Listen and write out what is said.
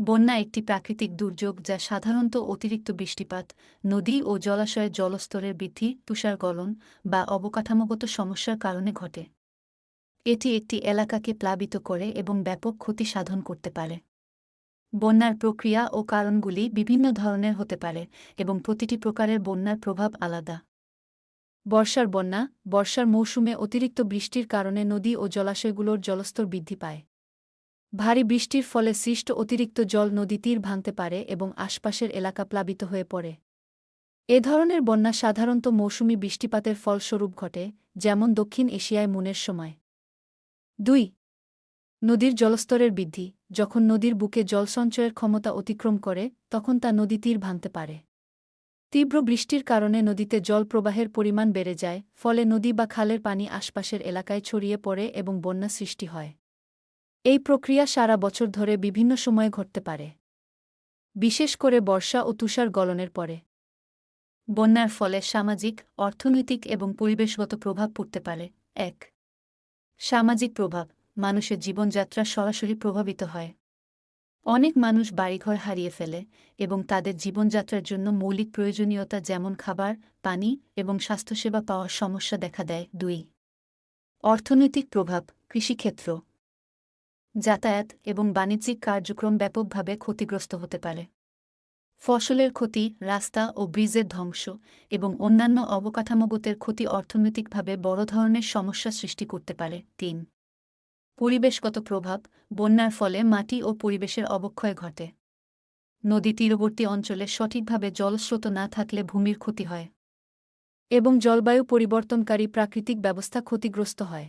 বন্যা একটি প্রাকৃতিক দুর্যোগ যা সাধারণত অতিরিক্ত বৃষ্টিপাত, নদী ও জলাশয়ের জলস্তরের বৃদ্ধি, তুষার গলন বা অবকাঠামোগত সমস্যার কারণে ঘটে। এটি একটি এলাকাকে প্লাবিত করে এবং ব্যাপক ক্ষতি সাধন করতে পারে। বন্যার প্রক্রিয়া ও কারণগুলি বিভিন্ন ধরনের হতে পারে এবং প্রতিটি প্রকারের বন্যার প্রভাব আলাদা। বর্ষার বন্যা, বর্ষার মৌসুমে অতিরিক্ত বৃষ্টির কারণে নদী ও জলাশয়গুলোর জলস্তর বৃদ্ধি পায়। ভারী বৃষ্টির ফলে সৃষ্ট অতিরিক্ত জল নদী তীর ভাঙতে পারে এবং আশপাশের এলাকা প্লাবিত হয়ে পড়ে। এ ধরনের বন্যা সাধারণত মৌসুমি বৃষ্টিপাতের ফলস্বরূপ ঘটে, যেমন দক্ষিণ এশিয়ায় মুনের সময়। দুই, নদীর জলস্তরের বৃদ্ধি। যখন নদীর বুকে জল সঞ্চয়ের ক্ষমতা অতিক্রম করে, তখন তা নদী তীর ভাঙতে পারে। তীব্র বৃষ্টির কারণে নদীতে জল প্রবাহের পরিমাণ বেড়ে যায়, ফলে নদী বা খালের পানি আশপাশের এলাকায় ছড়িয়ে পড়ে এবং বন্যা সৃষ্টি হয়। এই প্রক্রিয়া সারা বছর ধরে বিভিন্ন সময়ে ঘটতে পারে। বিশেষ করে বর্ষা ও তুষার গলনের পরে। বন্যার ফলে সামাজিক, অর্থনৈতিক এবং পরিবেশগত প্রভাব পড়তে পারে। এক, সামাজিক প্রভাব, মানুষের জীবনযাত্রা সরাসরি প্রভাবিত হয়। অনেক মানুষ বাড়িঘর হারিয়ে ফেলে এবং তাদের জীবনযাত্রার জন্য মৌলিক প্রয়োজনীয়তা যেমন খাবার, পানি এবং স্বাস্থ্যসেবা পাওয়ার সমস্যা দেখা দেয়। দুই, অর্থনৈতিক প্রভাব, কৃষিক্ষেত্র। যাতায়াত এবং বাণিজ্যিক কার্যক্রম ব্যাপকভাবে ক্ষতিগ্রস্ত হতে পারে। ফসলের ক্ষতি, রাস্তা ও ব্রিজের ধ্বংস এবং অন্যান্য অবকাঠামোগতের ক্ষতি অর্থনৈতিকভাবে বড় ধরনের সমস্যা সৃষ্টি করতে পারে। তিন, পরিবেশগত প্রভাব, বন্যার ফলে মাটি ও পরিবেশের অবক্ষয় ঘটে। নদী তীরবর্তী অঞ্চলে সঠিকভাবে জলস্রোত না থাকলে ভূমির ক্ষতি হয় এবং জলবায়ু পরিবর্তনকারী প্রাকৃতিক ব্যবস্থা ক্ষতিগ্রস্ত হয়।